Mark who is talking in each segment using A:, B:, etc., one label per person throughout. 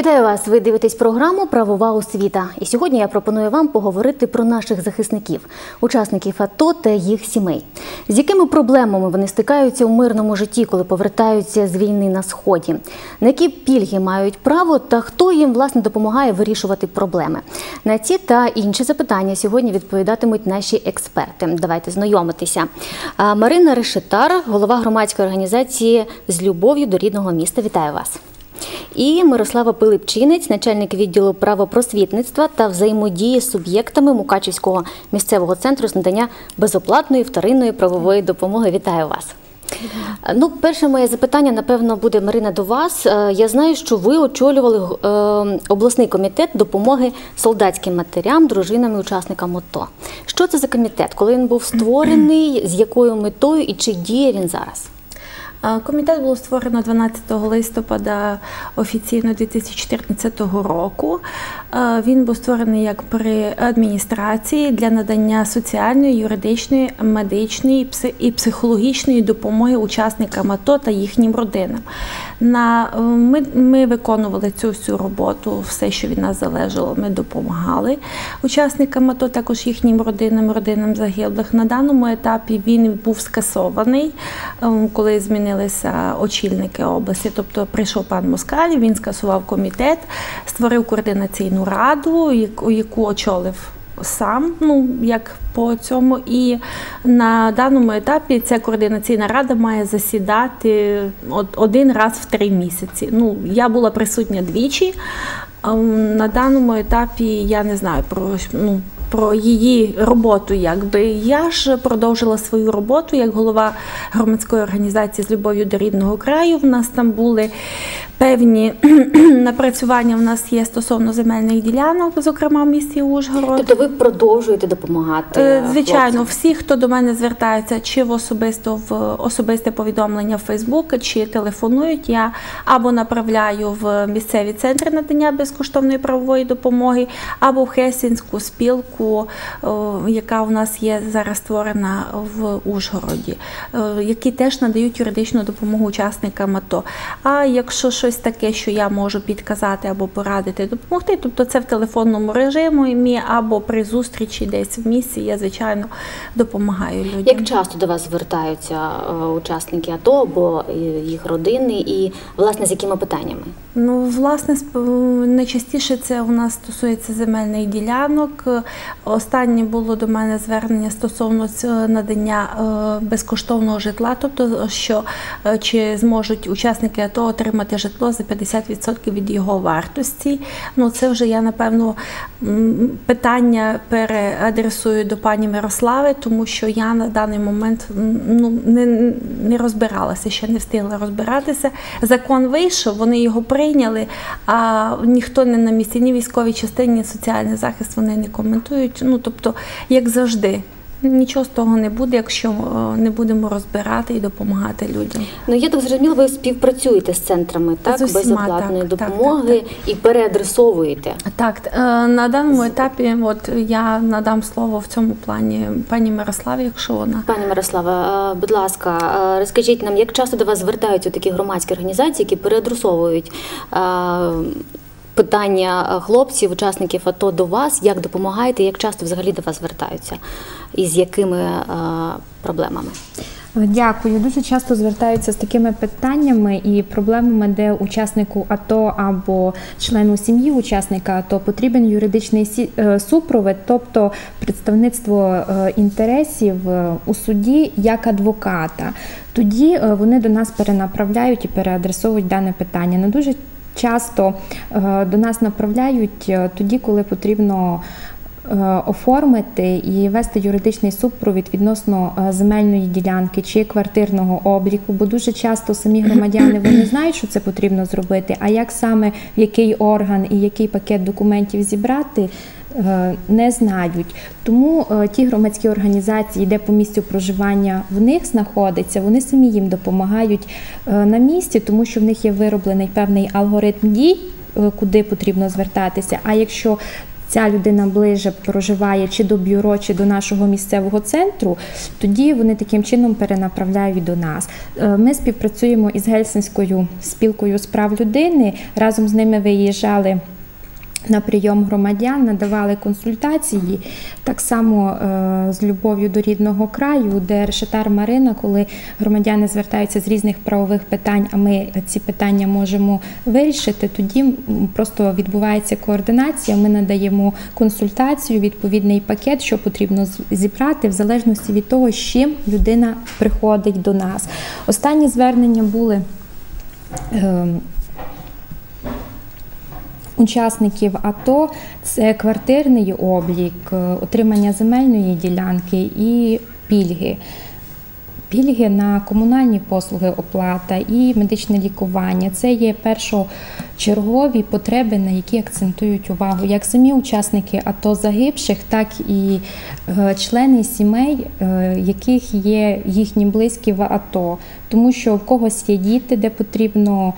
A: Вітаю вас! Ви дивитесь програму Правова освіта. І сьогодні я пропоную вам поговорити про наших захисників, учасників АТО та їх сімей. З якими проблемами вони стикаються у мирному житті, коли повертаються з війни на сході? На які пільги мають право та хто їм власне допомагає вирішувати проблеми? На ці та інші запитання сьогодні відповідатимуть наші експерти. Давайте знайомитися. Марина Решетар, голова громадської організації з любов'ю до рідного міста. Вітаю вас. І Мирослава Пилипчинець, начальник відділу правопросвітництва та взаємодії з суб'єктами Мукачівського місцевого центру з надання безоплатної вторинної правової допомоги. Вітаю вас. Ну, перше моє запитання, напевно, буде Марина до вас. Е, Я знаю, що ви очолювали е, обласний комітет допомоги солдатським матерям, дружинам і учасникам АТО. Що це за комітет? Коли він був створений, з якою метою і чи діє він зараз?
B: Комітет було створено 12 листопада офіційно 2014 року. Він був створений як при адміністрації для надання соціальної, юридичної, медичної і психологічної допомоги учасникам АТО та їхнім родинам. На, е, ми, ми виконували цю всю роботу, все, що від нас залежало, ми допомагали учасникам АТО, також їхнім родинам, родинам загиблих. На даному етапі він був скасований, ем, коли змінилися очільники області. Тобто прийшов пан Москаль, він скасував комітет, створив координаційну раду, яку- очолив. Сам, ну як по цьому, і на даному етапі ця координаційна рада має засідати один раз в три місяці. Ну я була присутня двічі. На даному етапі я не знаю про ну. Про її роботу, якби я ж продовжила свою роботу як голова громадської організації з любов'ю до рідного краю. В нас там були певні напрацювання. В нас є стосовно земельних ділянок, зокрема в місті Ужгород.
A: Тобто ви продовжуєте допомагати?
B: Е, Звичайно,
A: хлопцям?
B: всі, хто до мене звертається, чи в особисто в особисте повідомлення в Фейсбук, чи телефонують, я або направляю в місцеві центри надання безкоштовної правової допомоги, або в Хесінську спілку, о, яка у нас є зараз створена в Ужгороді, е, які теж надають юридичну допомогу учасникам АТО. А якщо щось таке, що я можу підказати або порадити, допомогти, тобто це в телефонному режимі або при зустрічі десь в місці, я звичайно допомагаю людям.
A: Як часто до вас звертаються е, учасники АТО або е, їх родини, і власне з якими питаннями?
B: Ну, власне, найчастіше це у нас стосується земельних ділянок. Е, Останнє було до мене звернення стосовно надання е, безкоштовного житла, тобто що е, чи зможуть учасники АТО отримати житло за 50% від його вартості. Ну, це вже я напевно питання переадресую до пані Мирослави, тому що я на даний момент ну, не, не розбиралася, ще не встигла розбиратися. Закон вийшов, вони його прийняли, а ніхто не на місці, ні військовій частині, ні соціальний захист вони не коментують. Ну тобто, як завжди. Нічого з того не буде, якщо е, не будемо розбирати і допомагати людям.
A: Ну я так зрозуміла, ви співпрацюєте з центрами так
B: З усіма,
A: безоплатної
B: так, так,
A: допомоги і переадресовуєте.
B: Так, е, на даному етапі, от я надам слово в цьому плані пані Мирославі, якщо вона
A: Пані Мирослава, е, будь ласка, розкажіть нам, як часто до вас звертаються такі громадські організації, які переадресовують питання е, хлопців, учасників АТО до вас, як допомагаєте, як часто взагалі до вас звертаються і з якими е, проблемами?
C: Дякую. Дуже часто звертаються з такими питаннями і проблемами, де учаснику АТО або члену сім'ї учасника АТО потрібен юридичний е, супровід, тобто представництво інтересів у суді як адвоката. Тоді вони до нас перенаправляють і переадресовують дане питання. Не дуже часто е, до нас направляють е, тоді, коли потрібно е, оформити і вести юридичний супровід відносно земельної ділянки чи квартирного обліку, бо дуже часто самі громадяни вони знають, що це потрібно зробити. А як саме в який орган і який пакет документів зібрати? Е, Не знають, тому е, ті громадські організації, де по місцю проживання в них знаходиться, вони самі їм допомагають е, на місці, тому що в них є вироблений певний алгоритм дій, куди потрібно звертатися. А якщо ця людина ближе проживає чи до бюро, чи до нашого місцевого центру, тоді вони таким чином перенаправляють до нас. Ми співпрацюємо із Гельсинською спілкою справ людини. Разом з ними виїжджали. На прийом громадян надавали консультації так само е, з любов'ю до рідного краю, де решетар Марина, коли громадяни звертаються з різних правових питань, а ми ці питання можемо вирішити. Тоді просто відбувається координація. Ми надаємо консультацію, відповідний пакет, що потрібно зібрати, в залежності від того, з чим людина приходить до нас. Останні звернення були. Учасників АТО це квартирний облік, е, отримання земельної ділянки і пільги. Пільги на комунальні послуги, оплата і медичне лікування це є першочергові потреби, на які акцентують увагу як самі учасники АТО загибших, так і е, члени сімей, е, яких є їхні близькі в АТО, тому що в когось є діти, де потрібно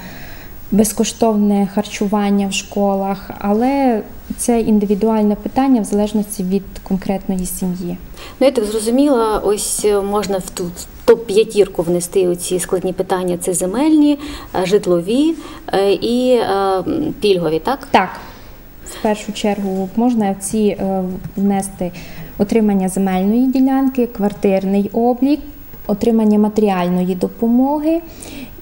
C: безкоштовне харчування в школах, але це індивідуальне питання в залежності від конкретної сім'ї.
A: Ну, я так зрозуміла, ось е, можна в ту топ-п'ятірку внести оці складні питання: це земельні, е, житлові е, і пільгові, так?
C: Так, в першу чергу можна в ці внести отримання земельної ділянки, квартирний облік, отримання матеріальної допомоги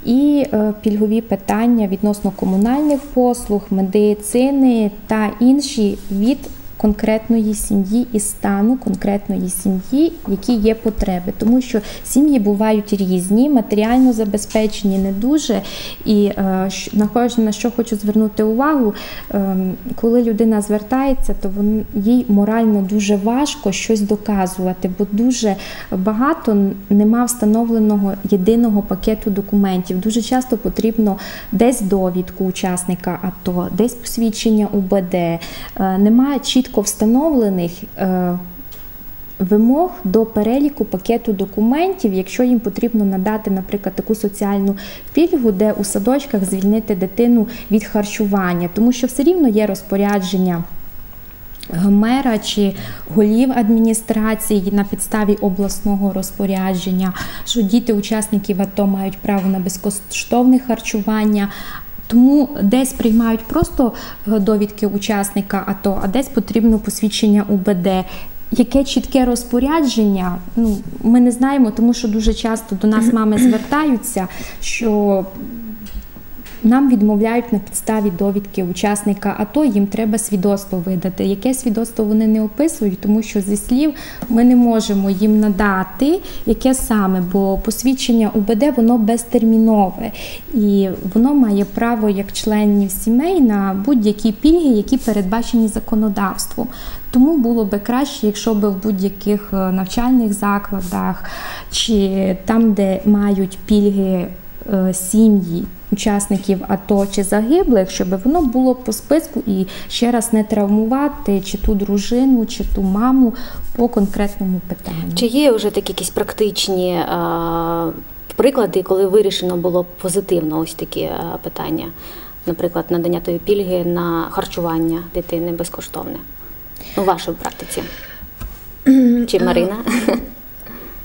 C: і е, пільгові питання відносно комунальних послуг, медицини та інші від конкретної сім'ї і стану конкретної сім'ї, які є потреби, тому що сім'ї бувають різні, матеріально забезпечені не дуже. І е, на що хочу звернути увагу, ем, коли людина звертається, то їй морально дуже важко щось доказувати, бо дуже багато нема встановленого єдиного пакету документів. Дуже часто потрібно десь довідку учасника АТО, десь посвідчення УБД. Е, Немає чітко встановлених. е, Вимог до переліку пакету документів, якщо їм потрібно надати, наприклад, таку соціальну пільгу, де у садочках звільнити дитину від харчування, тому що все рівно є розпорядження мера чи голів адміністрації на підставі обласного розпорядження, що діти учасників АТО мають право на безкоштовне харчування. Тому десь приймають просто е, довідки учасника АТО, а десь потрібно посвідчення УБД. Яке чітке розпорядження? Ну ми не знаємо, тому що дуже часто до нас мами звертаються, що нам відмовляють на підставі довідки учасника АТО, їм треба свідоцтво видати. Яке свідоцтво вони не описують, тому що зі слів ми не можемо їм надати, яке саме, бо посвідчення УБД воно безтермінове і воно має право як членів сімей на будь-які пільги, які передбачені законодавством. Тому було би краще, якщо б в будь-яких е, навчальних закладах чи там, де мають пільги е, сім'ї учасників АТО чи загиблих, щоб воно було по списку і ще раз не травмувати чи ту дружину, чи ту маму по конкретному питанню.
A: Чи є вже такі якісь практичні е, приклади, коли вирішено було позитивно ось такі е, питання? Наприклад, надання тої пільги на харчування дитини безкоштовне у вашій практиці? Чи Марина?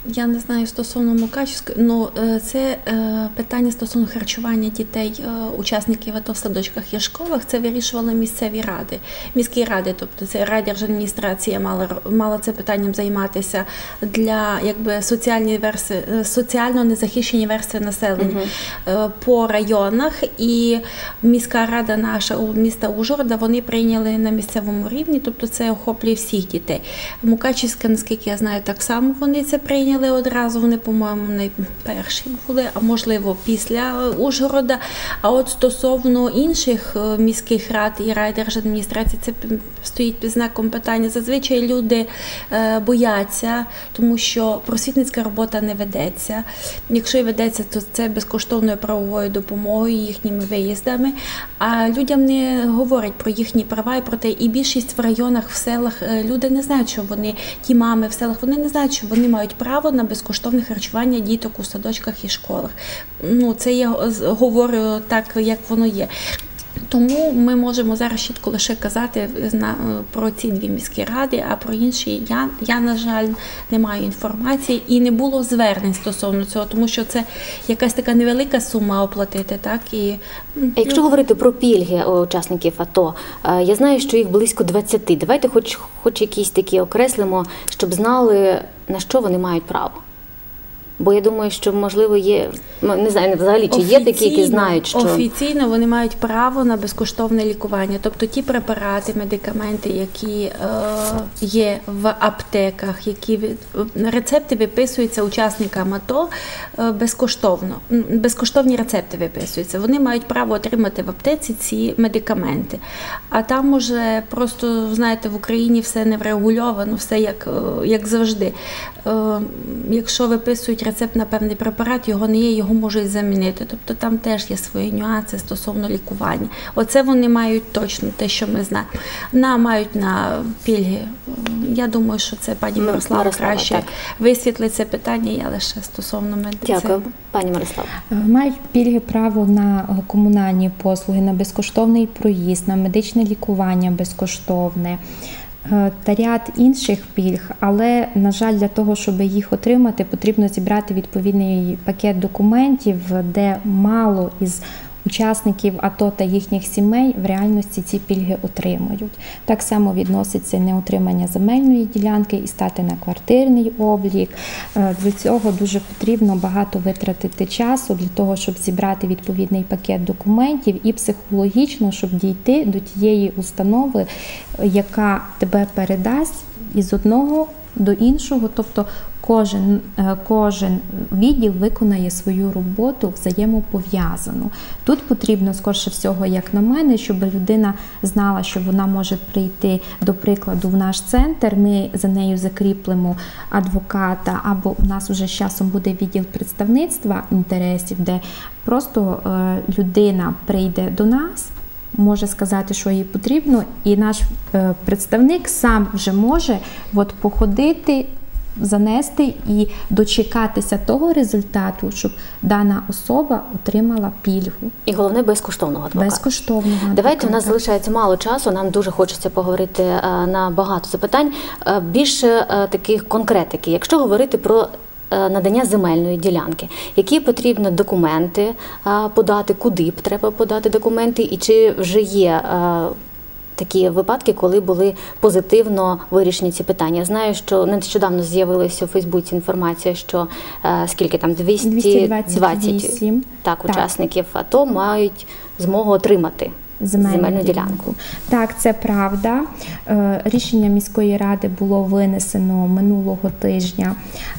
B: Я не знаю стосовно Мукачівської, ну е, це е, питання стосовно харчування дітей, е, учасників АТО в садочках і школах. Це вирішували місцеві ради, міські ради, тобто це райдержадміністрація мала мала це питанням займатися для якби соціальні верстви, е, соціально незахищені верстви населення е, по районах. І міська рада наша у міста Ужгорода вони прийняли на місцевому рівні, тобто це охоплює всіх дітей. Мукачівська, наскільки я знаю, так само вони це прийняли одразу. Вони, по-моєму, не перші були, а можливо, після Ужгорода. А от стосовно інших е, міських рад і райдержадміністрації, це стоїть під знаком питання. Зазвичай люди е, бояться, тому що просвітницька робота не ведеться. Якщо і ведеться, то це безкоштовною правовою допомогою, їхніми виїздами. А людям не говорять про їхні права і про те, і більшість в районах, в селах е, люди не знають, що вони, ті мами в селах, вони не знають, що вони мають право на безкоштовне харчування діток у садочках і школах. Ну, це я говорю так, як воно є. Тому ми можемо зараз чітко лише казати на- про ці дві міські ради, а про інші я, я, на жаль, не маю інформації і не було звернень стосовно цього, тому що це якась така невелика сума оплатити, так і
A: Якщо говорити про пільги е, учасників АТО, е, я знаю, що їх близько 20. Давайте хоч, хоч якісь такі окреслимо, щоб знали, на що вони мають право. Бо я думаю, що можливо є, не знаю, взагалі, чи є такі, які знають, що
B: офіційно вони мають право на безкоштовне лікування, тобто ті препарати, медикаменти, які е, є в аптеках, які від- рецепти виписуються учасникам АТО е, безкоштовно. Безкоштовні рецепти виписуються. Вони мають право отримати в аптеці ці медикаменти. А там уже просто знаєте, в Україні все не врегульовано, все як, е, як завжди. Е, Якщо виписують рецепт на певний препарат, його не є, його можуть замінити. Тобто там теж є свої нюанси стосовно лікування. Оце вони мають точно те, що ми знаємо. На мають на пільги. Я думаю, що це пані
A: М,
B: Мирослава
A: Мирослава,
B: краще
A: так.
B: висвітлить це питання. Я лише стосовно медицини.
A: дякую, пані Мирослава.
C: Е, Мають пільги право на е, комунальні послуги, на безкоштовний проїзд, на медичне лікування безкоштовне та ряд інших пільг. Але, на жаль, для того, щоб їх отримати, потрібно зібрати відповідний пакет документів, де мало із учасників АТО та їхніх сімей в реальності ці пільги отримують. Так само відноситься неотримання земельної ділянки і стати на квартирний облік. Е, Для цього дуже потрібно багато витратити часу для того, щоб зібрати відповідний пакет документів і психологічно, щоб дійти до тієї установи, е, яка тебе передасть із одного до іншого, тобто кожен, е, кожен відділ виконає свою роботу взаємопов'язану. Тут потрібно, скорше всього, як на мене, щоб людина знала, що вона може прийти, до прикладу, в наш центр. Ми за нею закріплемо адвоката, або у нас вже з часом буде відділ представництва інтересів, де просто е, людина прийде до нас може сказати, що їй потрібно, і наш е, представник сам вже може от, походити, занести і дочекатися того результату, щоб дана особа отримала пільгу
A: І головне безкоштовного адвоката.
C: безкоштовного.
A: Давайте у нас залишається мало часу. Нам дуже хочеться поговорити е, на багато запитань. Е, Більше е, таких конкретики. Якщо говорити про надання земельної ділянки, які потрібно документи подати, куди б треба подати документи, і чи вже є. Такі випадки, коли були позитивно вирішені ці питання. Знаю, що нещодавно з'явилася у Фейсбуці інформація, що е, скільки там 220
C: 228.
A: так,
C: Так.
A: учасників АТО мають змогу отримати
C: Земельну,
A: земельну
C: ділянку. Так, це правда. Е, Рішення міської ради було винесено минулого тижня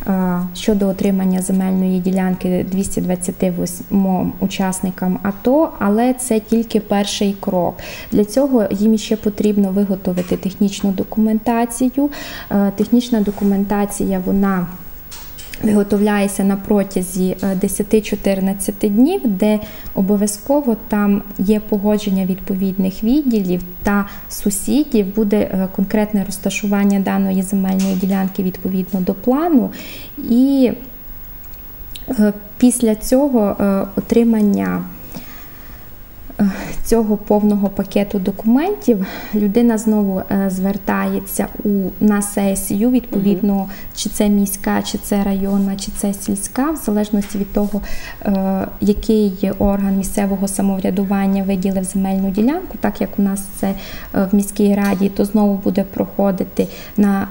C: е, щодо отримання земельної ділянки 228 учасникам АТО, але це тільки перший крок. Для цього їм ще потрібно виготовити технічну документацію. Е, Технічна документація вона виготовляється на протязі е, 10-14 днів, де обов'язково там є погодження відповідних відділів та сусідів, буде е, конкретне розташування даної земельної ділянки відповідно до плану. І е, після цього е, отримання е, цього повного пакету документів людина знову е, звертається у на сесію, відповідно, чи це міська, чи це районна, чи це сільська, в залежності від того, е, який орган місцевого самоврядування виділив земельну ділянку, так як у нас це е, в міській раді, то знову буде проходити на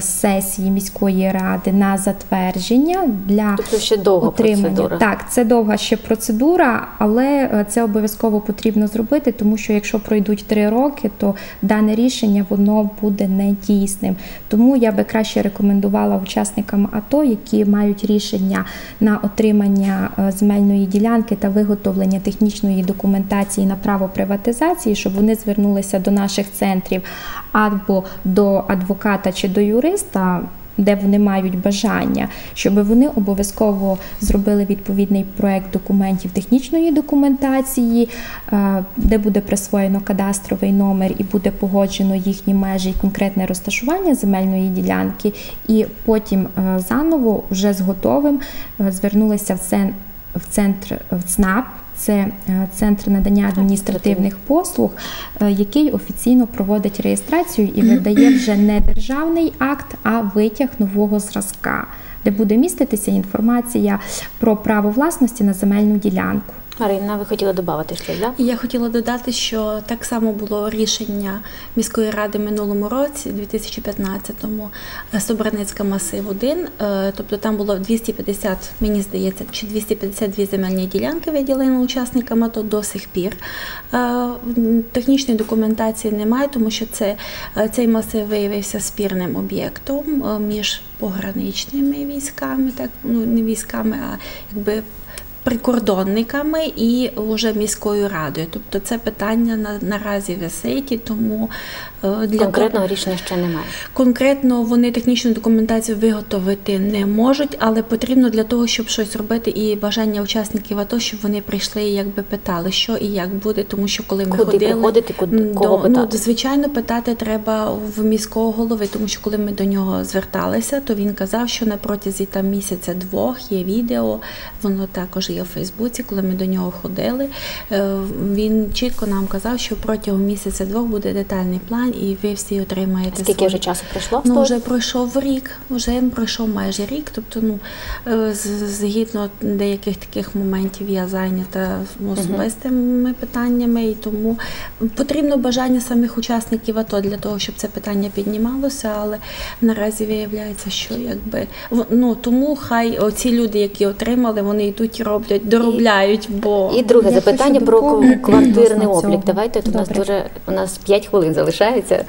C: сесії міської ради на затвердження для
A: Тобто ще довга
C: отримання.
A: процедура.
C: Так, це довга ще процедура, але це обов'язково потрібно зробити, тому що якщо пройдуть три роки, то дане рішення воно буде недійсним. Тому я би краще рекомендувала учасникам АТО, які мають рішення на отримання е, земельної ділянки та виготовлення технічної документації на право приватизації, щоб вони звернулися до наших центрів або до адвоката чи до юриста де вони мають бажання, щоб вони обов'язково зробили відповідний проект документів технічної документації, е, де буде присвоєно кадастровий номер і буде погоджено їхні межі і конкретне розташування земельної ділянки, і потім е, заново вже з готовим е, звернулися в цен- в центр в ЦНАП. Це е, центр надання адміністративних послуг, е, який офіційно проводить реєстрацію і видає вже не державний акт, а витяг нового зразка, де буде міститися інформація про право власності на земельну ділянку.
A: Марина, ви хотіли додати щось, да?
B: Я хотіла додати, що так само було рішення міської ради минулому році, 2015-му, е, Собраницька масив 1 Е, Тобто там було 250, мені здається, чи 252 земельні ділянки виділені учасникам АТО до сих пір. Е, Технічної документації немає, тому що це, цей масив виявився спірним об'єктом між пограничними військами, так ну не військами, а якби прикордонниками і вже міською радою. Тобто це питання на, наразі висить, і тому е, для
A: Конкретного рішення ще немає.
B: Конкретно вони технічну документацію виготовити не можуть, але потрібно для того, щоб щось робити, і бажання учасників АТО, щоб вони прийшли і якби питали, що і як буде, тому що коли ми
A: Куди
B: ходили,
A: приходити, куди- кого
B: до, ну, звичайно, питати треба в міського голови, тому що коли ми до нього зверталися, то він казав, що на протязі там місяця-двох є відео, воно також є в Фейсбуці. Коли ми до нього ходили, е, він чітко нам казав, що протягом місяця-двох буде детальний план, і ви всі отримаєте
A: Скільки
B: свої.
A: вже часу пройшло?
B: Ну, вже пройшов рік, вже пройшов майже рік. Тобто, ну е, згідно деяких таких моментів я зайнята особистими питаннями, і тому потрібно бажання самих учасників АТО для того, щоб це питання піднімалося. Але наразі виявляється, що якби ну тому хай оці люди, які отримали, вони йдуть і роблять, доробляють. Бо
A: І друге
C: Я
A: запитання про квартирний облік. Давайте тут у нас дуже у нас 5 хвилин залишається.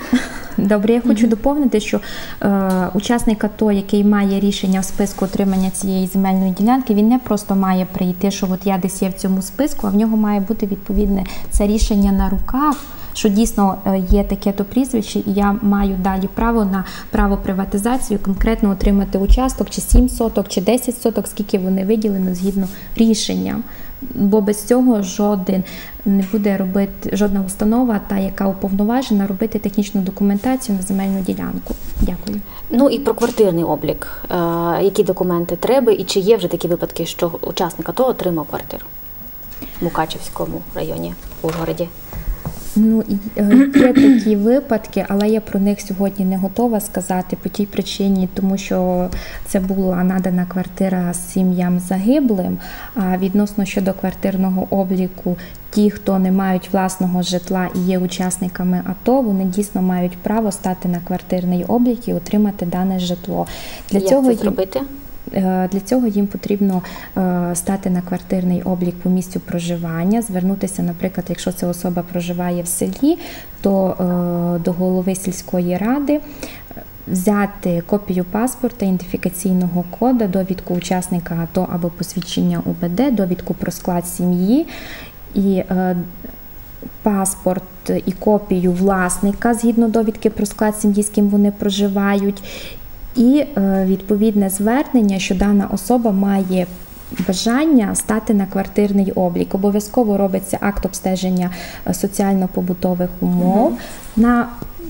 C: Добре, я хочу доповнити, що е, учасник АТО, який має рішення в списку отримання цієї земельної ділянки, він не просто має прийти, що от я десь є в цьому списку, а в нього має бути відповідне це рішення на руках. Що дійсно е, є таке то прізвище, і я маю далі право на право приватизацію, конкретно отримати участок, чи 7 соток, чи 10 соток, скільки вони виділено згідно рішенням. Бо без цього жоден не буде робити жодна установа, та яка уповноважена робити технічну документацію на земельну ділянку. Дякую.
A: Ну і про квартирний облік. Е, які документи треба, і чи є вже такі випадки, що учасник АТО отримав квартиру в Мукачевському районі в Ужгороді?
C: Ну е, є такі випадки, але я про них сьогодні не готова сказати по тій причині, тому що це була надана квартира сім'ям загиблим. А відносно щодо квартирного обліку, ті, хто не мають власного житла і є учасниками АТО, вони дійсно мають право стати на квартирний облік і отримати дане житло. Для
A: Як
C: цього
A: це зробити?
C: Е, Для цього їм потрібно е, стати на квартирний облік по місцю проживання, звернутися, наприклад, якщо ця особа проживає в селі, то е, до голови сільської ради. Взяти копію паспорта, ідентифікаційного кода, довідку учасника АТО або посвідчення УБД, довідку про склад сім'ї і паспорт і копію власника згідно довідки про склад сім'ї, з ким вони проживають, і е, відповідне звернення, що дана особа має бажання стати на квартирний облік. Обов'язково робиться акт обстеження е, соціально-побутових умов на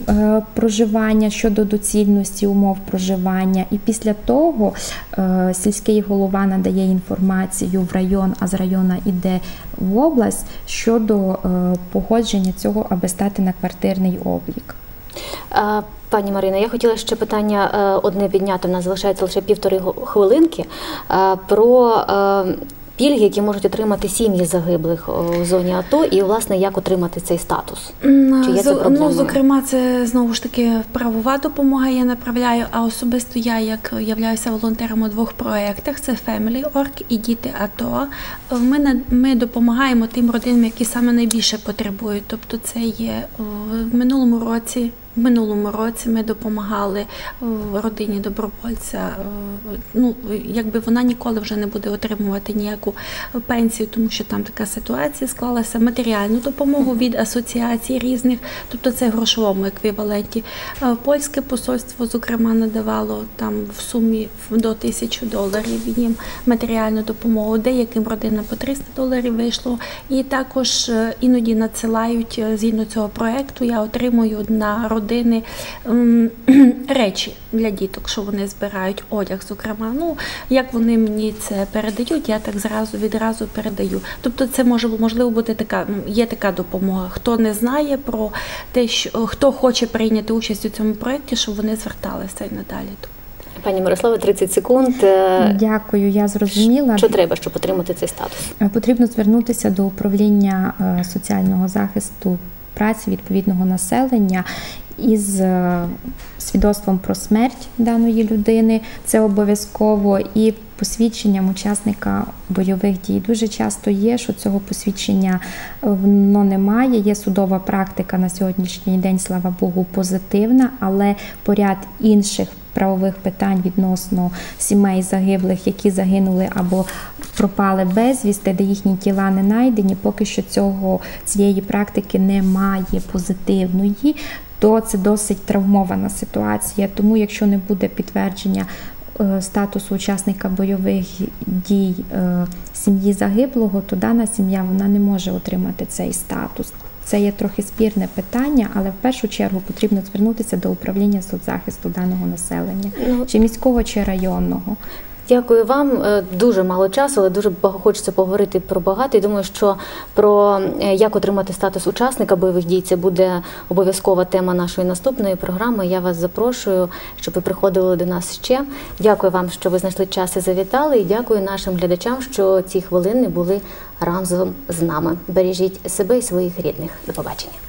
C: е, проживання щодо доцільності умов проживання. І після того е, сільський голова надає інформацію в район, а з району йде в область щодо е, погодження цього, аби стати на квартирний облік.
A: Пані Марина, я хотіла ще питання е, одне підняти. У нас залишається лише півтори хвилинки е, про е, пільги, які можуть отримати сім'ї загиблих у зоні АТО, і власне як отримати цей статус. Чи є це
B: зо-
A: проблемою?
B: Ну, зокрема, це знову ж таки правова допомога. Я направляю. А особисто я, як являюся волонтером у двох проєктах: це Family.org і Діти АТО. Ми ми допомагаємо тим родинам, які саме найбільше потребують. Тобто, це є в минулому році. Минулому році ми допомагали родині добровольця. Ну, якби вона ніколи вже не буде отримувати ніяку пенсію, тому що там така ситуація склалася. Матеріальну допомогу від асоціацій різних, тобто це в грошовому еквіваленті. Е, Польське посольство, зокрема, надавало там в сумі до тисячі доларів їм матеріальну допомогу. Деяким родинам по 300 доларів вийшло. І також е, іноді надсилають е, згідно цього проекту. Я отримую на родину родини речі для діток, що вони збирають одяг, зокрема. Ну як вони мені це передають, я так зразу відразу передаю. Тобто, це може можливо бути така, є така допомога. Хто не знає про те, що хто хоче прийняти участь у цьому проєкті, щоб вони зверталися і надалі.
A: Пані Мирослава, 30 секунд. Е,
C: Дякую, я зрозуміла.
A: Що треба, щоб отримати цей статус?
C: Е, Потрібно звернутися до управління е, соціального захисту праці відповідного населення із е, свідоцтвом про смерть даної людини. Це обов'язково і посвідченням учасника бойових дій. Дуже часто є, що цього посвідчення е, воно немає. Є судова практика на сьогоднішній день, слава Богу, позитивна, але поряд інших правових питань відносно сімей загиблих, які загинули або пропали безвісти, де їхні тіла не знайдені, поки що цього цієї практики немає позитивної. То це досить травмована ситуація. Тому, якщо не буде підтвердження е, статусу учасника бойових дій е, сім'ї загиблого, то дана сім'я вона не може отримати цей статус. Це є трохи спірне питання, але в першу чергу потрібно звернутися до управління соцзахисту даного населення,
A: Ну,
C: чи міського, чи районного.
A: Дякую вам. Е, Дуже мало часу, але дуже хочеться поговорити про багато. І думаю, що про е, як отримати статус учасника бойових дій це буде обов'язкова тема нашої наступної програми. Я вас запрошую, щоб ви приходили до нас ще. Дякую вам, що ви знайшли час і завітали. І дякую нашим глядачам, що ці хвилини були разом з нами. Бережіть себе і своїх рідних. До побачення.